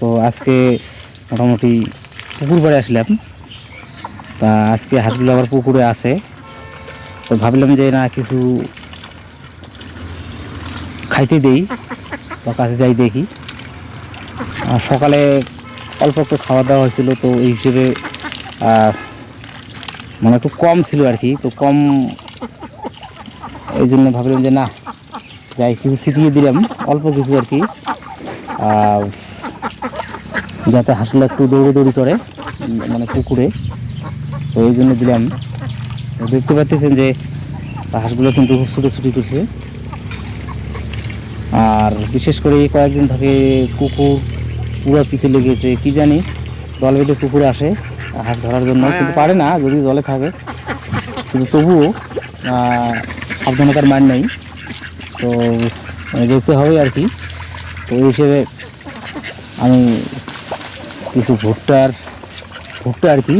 তো আজকে মোটামুটি পুকুর পাড়ে আসলাম। তা আজকে হাঁসগুলো আবার পুকুরে আছে। তো ভাবলাম যে না কিছু খাইতে দেই বা কাছে যাই দেখি। আর সকালে অল্প একটু খাওয়া দাওয়া হয়েছিল, তো এই হিসেবে মানে একটু কম ছিল আর কি, তো কম এই জন্য ভাবলাম যে না, যাই কিছু ছিটিয়ে দিলাম, অল্প কিছু আর কি। যাতে হাঁসগুলো একটু দৌড়ে দৌড়ি করে মানে পুকুরে। তো এই জন্য দিলাম। দেখতে পাচ্ছেন যে হাঁসগুলো কিন্তু খুব ছুটোছুটি করছে আর বিশেষ করে কয়েকদিন থেকে কুকুর পুরো পিছে লেগেছে কি জানি দল বেঁধে কুকুর আসে হাঁস ধরার জন্য। কিন্তু পারে না যদি দলে থাকে। কিন্তু তবুও সাবধানতার মান নেই। তো দেখতে হবে আর কি। তো এই হিসেবে আমি কিছু ভুট্টার, ভুট্টা আর কি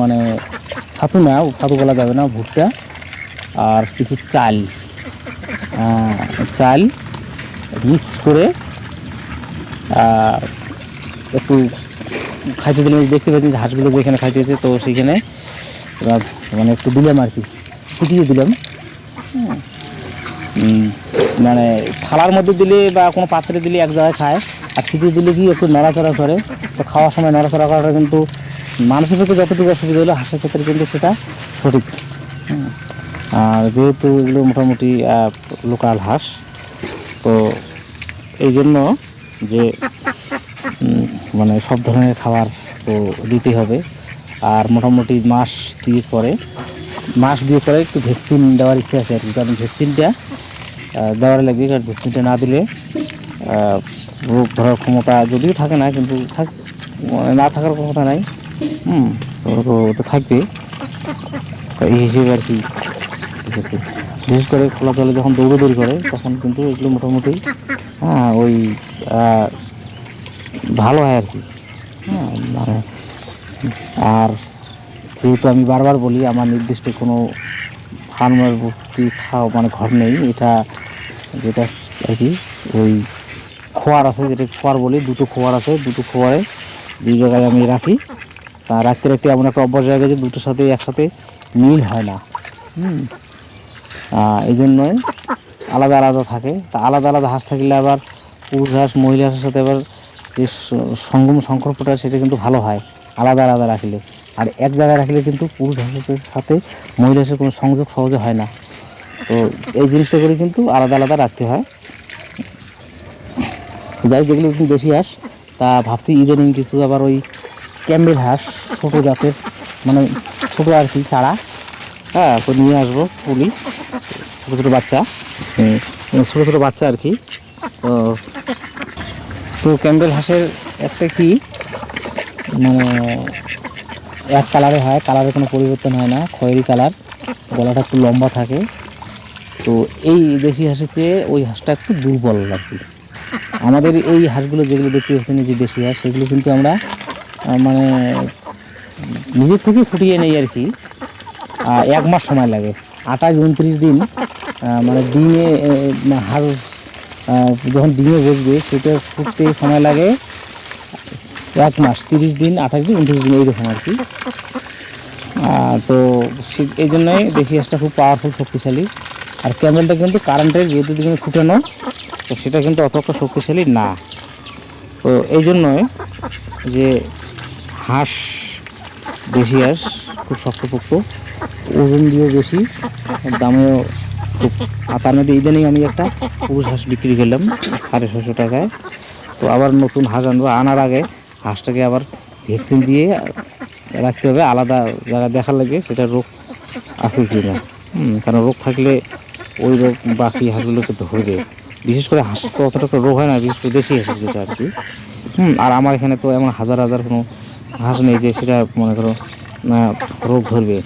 মানে ছাতু না, ছাতু বলা যাবে না, ভুট্টা আর কিছু চাল। চাল মিক্স করে একটু খাইতে দিলাম দেখতে পাচ্ছি হাঁসগুলো যেখানে খাইতেছে তো এবার মানে একটু দিলাম আর কি ছিটিয়ে দিলাম। মানে থালার মধ্যে দিলে বা কোনো পাত্রে দিলে এক জায়গায় খায়। আর ছিটিয়ে দিলে কি একটু নড়াচড়া করে। তো খাওয়ার সময় নড়াচড়া করাটা কিন্তু মানুষের পক্ষে যতটুকু অসুবিধা হলো হাঁসের ক্ষেত্রে কিন্তু সেটা সঠিক। আর যেহেতু এগুলো মোটামুটি লোকাল হাঁস, তো এই জন্য যে মানে সব ধরনের খাবার তো দিতে হবে। আর মোটামুটি মাস দিয়ে পরে, মাস দিয়ে পরে একটু ভ্যাকসিন দেওয়ার ইচ্ছা আছে আর কি। কারণ ভ্যাকসিনটা দেওয়ার লাগবে কারণ ভ্যাকসিনটা না দিলে রোগ ধরার ক্ষমতা যদিও থাকে না, কিন্তু থাক মানে না থাকার ক্ষমতা নাই। হুম তো তো থাকবে। তো এই হিসেবে আর কি বিশেষ করে খোলা জলে যখন দৌড়াদৌড়ি করে, তখন কিন্তু এগুলো মোটামুটি হ্যাঁ ওই ভালো হয় আর কি। হ্যাঁ মানে আর যেহেতু আমি বারবার বলি, আমার নির্দিষ্ট কোনো ফার্মের কি খাও মানে ঘর নেই, এটা যেটা আর কি, ওই খোয়ার আছে যেটা খোয়ার বলি, দুটো খোয়ার আছে, দুটো খোয়ারে দুই জায়গায় আমি রাখি। তা রাখতে রাখতে এমন একটা অভ্যাস হয়ে গেছে, দুটোর সাথে একসাথে মিল হয় না। হুম। এই জন্যই আলাদা আলাদা থাকে। তা আলাদা আলাদা হাঁস থাকলে আবার পুরুষ হাঁস, মহিলা হাঁসের সাথে আবার যে সঙ্গম সংকল্পটা, সেটা কিন্তু ভালো হয়। আলাদা আলাদা রাখলে। আর এক জায়গায় রাখলে কিন্তু পুরুষ হাঁসের সাথে মহিলা হাঁসের কোনো সংযোগ সহজে হয় না। তো এই জিনিসটা করে কিন্তু আলাদা আলাদা রাখতে হয়। যাই যেগুলো কিন্তু দেশি হাঁস, তা ভাবছি ইদানিং কিছু আবার ওই ক্যাম্বেল হাঁস, ছোটো জাতের মানে ছোটো আর কি, চারা হ্যাঁ তো নিয়ে আসব পুলি, ছোটো ছোটো বাচ্চা ছোটো ছোটো বাচ্চা আর কি। তো তো ক্যাম্বেল হাঁসের একটা কি মানে এক কালারে হয় কালারে কোনো পরিবর্তন হয় না, খয়েরি কালার গলাটা একটু লম্বা থাকে। তো এই দেশি হাঁসের চেয়ে ওই হাঁসটা একটু দুর্বল কি। আমাদের এই হাঁসগুলো যেগুলো দেখতে পাচ্ছেন যে দেশি হাঁস, সেগুলো কিন্তু আমরা মানে নিজের থেকে ফুটিয়ে নেই আর কি। এক মাস সময় লাগে। আঠাশ, উনত্রিশ দিন মানে ডিমে হাঁস যখন ডিমে বসবে, সেটা ফুটতে সময় লাগে। এক মাস, তিরিশ দিন, আঠাশ দিন, উনত্রিশ দিন এইরকম আর কি। তো এই জন্যই দেশি হাঁসটা খুব পাওয়ারফুল শক্তিশালী। আর ক্যামেলটা কিন্তু কারেন্টের বিদ্যুৎ দিকে ফুটানো, তো সেটা কিন্তু অতটা শক্তিশালী না। তো এই জন্যই যে হাঁস, দেশি হাঁস খুব শক্তপোক্ত, ওজন দিয়েও বেশি, দামেও খুব আর তার মধ্যে ইদানিং আমি একটা পুরুষ হাঁস বিক্রি করলাম, সাড়ে ছশো টাকায়। তো আবার নতুন হাঁস আনব, আনার আগে হাঁসটাকে আবার ভ্যাকসিন দিয়ে রাখতে হবে, আলাদা যারা দেখা লাগবে সেটা রোগ আছে কি না কারণ রোগ থাকলে ওই রোগ বাকি হাঁসগুলোকে ধরবে। বিশেষ করে হাঁস তো অতটা রোগ হয় না, বিশেষ করে দেশি হাঁস যেটা আর কি হুম, আর আমার এখানে তো এমন হাজার হাজার কোনো হাঁস নেই যে সেটা মনে করো রোগ ধরবে।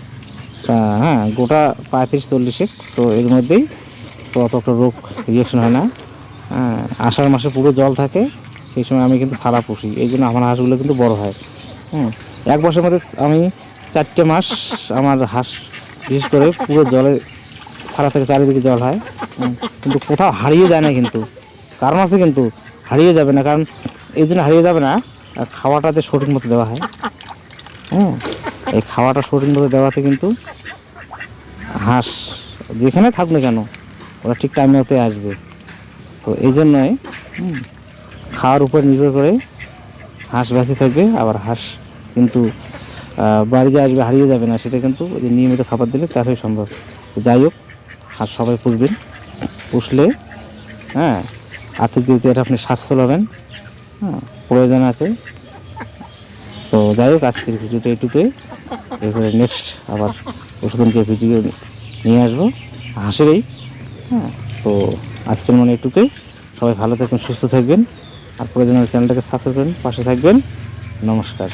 হ্যাঁ গোটা পঁয়ত্রিশ চল্লিশে, তো এর মধ্যেই তো অত একটা রোগ রিয়েকশন হয় না। হ্যাঁ আষাঢ় মাসে পুরো জল থাকে। সেই সময় আমি কিন্তু সারা পুষি। এই জন্য আমার হাঁসগুলো কিন্তু বড় হয়। হুম। এক বছরের মধ্যে আমি চারটে মাস আমার হাঁস, বিশেষ করে পুরো জলে, সারা থেকে চারিদিকে জল হয়। কিন্তু কোথাও হারিয়ে যায় না কিন্তু। কারণ আছে কিন্তু, হারিয়ে যাবে না। কারণ এই জন্য হারিয়ে যাবে না খাওয়াটাতে সঠিক মতো দেওয়া হয়। হ্যাঁ এই খাওয়াটা সঠিক মতো দেওয়াতে কিন্তু হাঁস যেখানে থাকুক না কেন, ওরা ঠিক টাইমে হতে আসবে। তো এই জন্যই খাওয়ার উপর নির্ভর করে হাঁস বেঁচে থাকবে, আবার হাঁস কিন্তু বাড়ি যে আসবে, হারিয়ে যাবে না, সেটা কিন্তু নিয়মিত খাবার দিলে তারই সম্ভব। যাই হোক, হাঁস সবাই পুষবেন। পুষলে হ্যাঁ আর্থিক দিক দিয়ে আপনি স্বাস্থ্য পাবেন হ্যাঁ প্রয়োজন আছে। তো যাই হোক, আজকের ভিডিওটা এইটুকুই এরপরে নেক্সট আবার ওষুধনকে ভিডিও নিয়ে আসব। হাঁসেরই হ্যাঁ তো আজকের মনে এটুকুই। সবাই ভালো থাকবেন, সুস্থ থাকবেন। আর প্রয়োজন চ্যানেলটাকে সাবস্ক্রাইব করুন পাশে থাকবেন। নমস্কার।